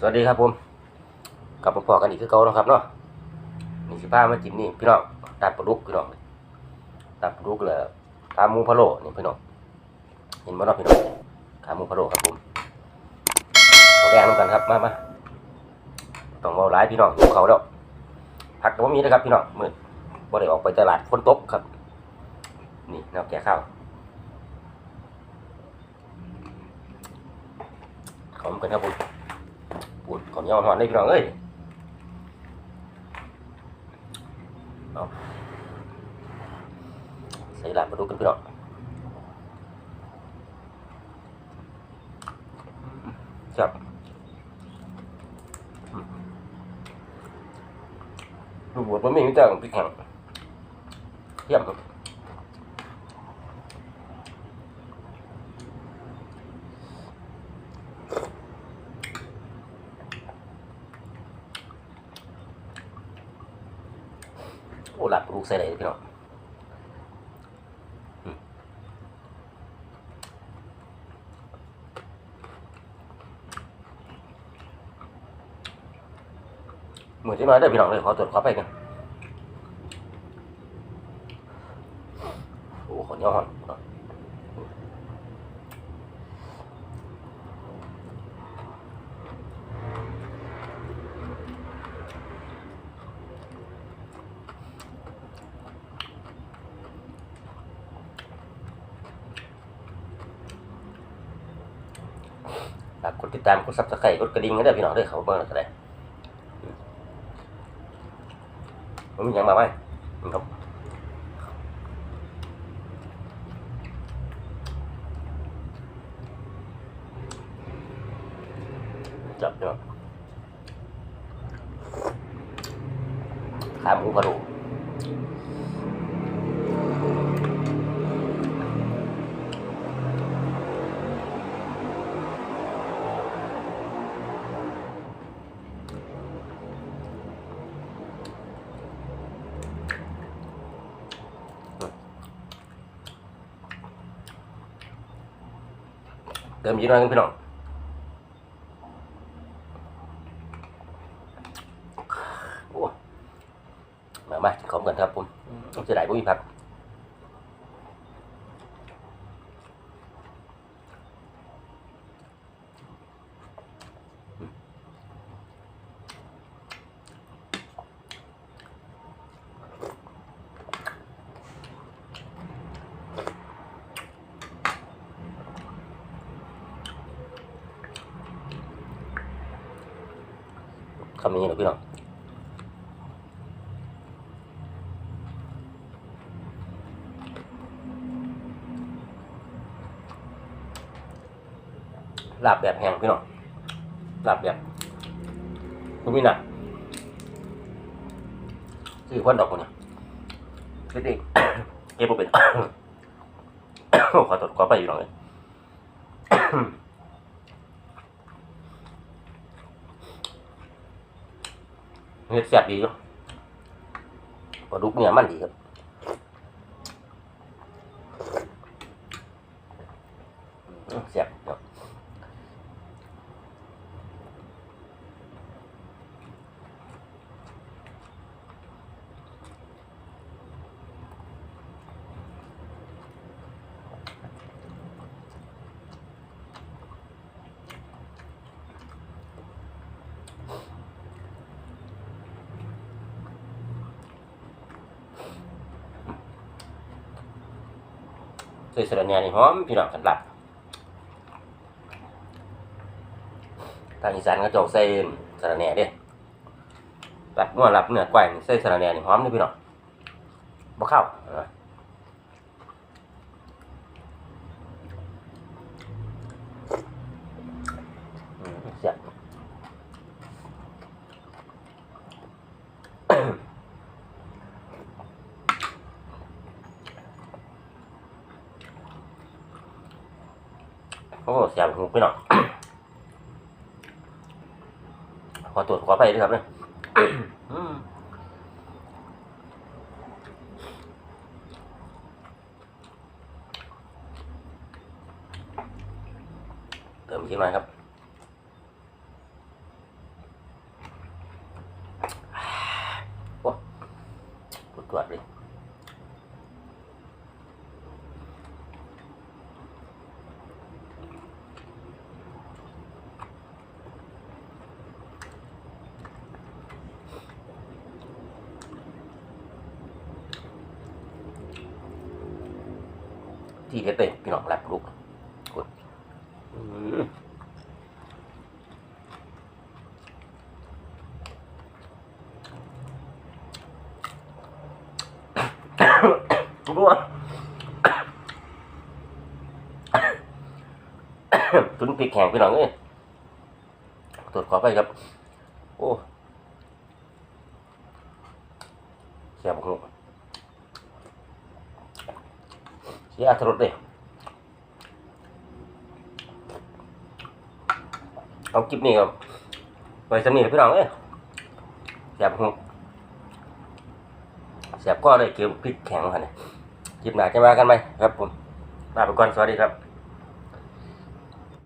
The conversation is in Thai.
สวัสดีครับผมกลับมาพอกันอีกคือเก่านะครับเนาะนี่สิพามาจิ้มนี่พี่น้องตัดปลาดุกพี่น้องตัดปลาดุกเลยขาหมูพะโล้นี่พี่น้องเห็นบ่เนาะพี่น้องขาหมูพะโล้ครับผมแดงน้ำกันครับมามาต้องเอาหลายพี่น้องหิวเขาแล้วผักก็บ่มีนะครับพี่น้องมื้อบ่ได้ออกไปตลาดฝนตกครับ นี่แนวแก่ข้าวขอมกันครับผม ปวดขอนยาวหอนได้พี่น้องเอ้ยเอาใส่ลาบมาดูกันพี่น้องครับดูบวชมันไม่มีแต่พริกแห้งเยี่ยมครับโอ้ ลูกใส่ไหนพี่น้องเหมือนจะน้อยได้พี่น้องเลยขอตรวจขอไปกันโอ้ขอนยาวหอน ดติดตามกดซับสไครต์กดกระดิ่งกันได้พี่น้องด้อเขาเบิ่งอะไรมันมีหยังมาไหมครับจับพี่น้อขาหมูกระดูก ติมยีน้อยกันพี่น้องโอ้มามาขอบกันครับผมต้องจะได้บุ้ยพัก คำนี้นะพี่น้องหลาบแบบแห้งพี่น้องหลาบแบบคุณมีหนักซื้อควันดอกคนนี่ยเด็กเก็บเป็นขอตรวจขอไปอยู่หน่อย เฮ็ดแซ่บดีเนาะปลาดุกเนื้อมันดีครับอืมแซ่บ เนาะใส่สะระแหน่นี่หอมพี่น้องกันหลับทางอีสานก็จ้าใส่สะระแหน่เด้ตัดงัวหลับเนื้อกวายนี่ใส่สะระแหน่นี่หอมนี่พี่น้องบ่เข้าเอออื โอ้เสียงหูไปหน่อยขอตรวจขอไปด้วยครับเนี่ยเติมอีกหน่าครับโอ้ปวดตรวจเลย พี่น้องลาบปลาดุกกดอืมรัวตุนพริกแข็งพี่น้องเอ้ยตรวจขอไปครับ โอ้เสียบหัว เสียอัตรสเลยเอาคลิปนี้ครับไปสำนีเลยพี่น้องเอ้ยเสียบหัวเสียบก็ได้เกี่ยวพริกแข็งค่ะเนี่ยคลิปหนาจะมากันไหมครับผมลาไปก่อนสวัสดีครับ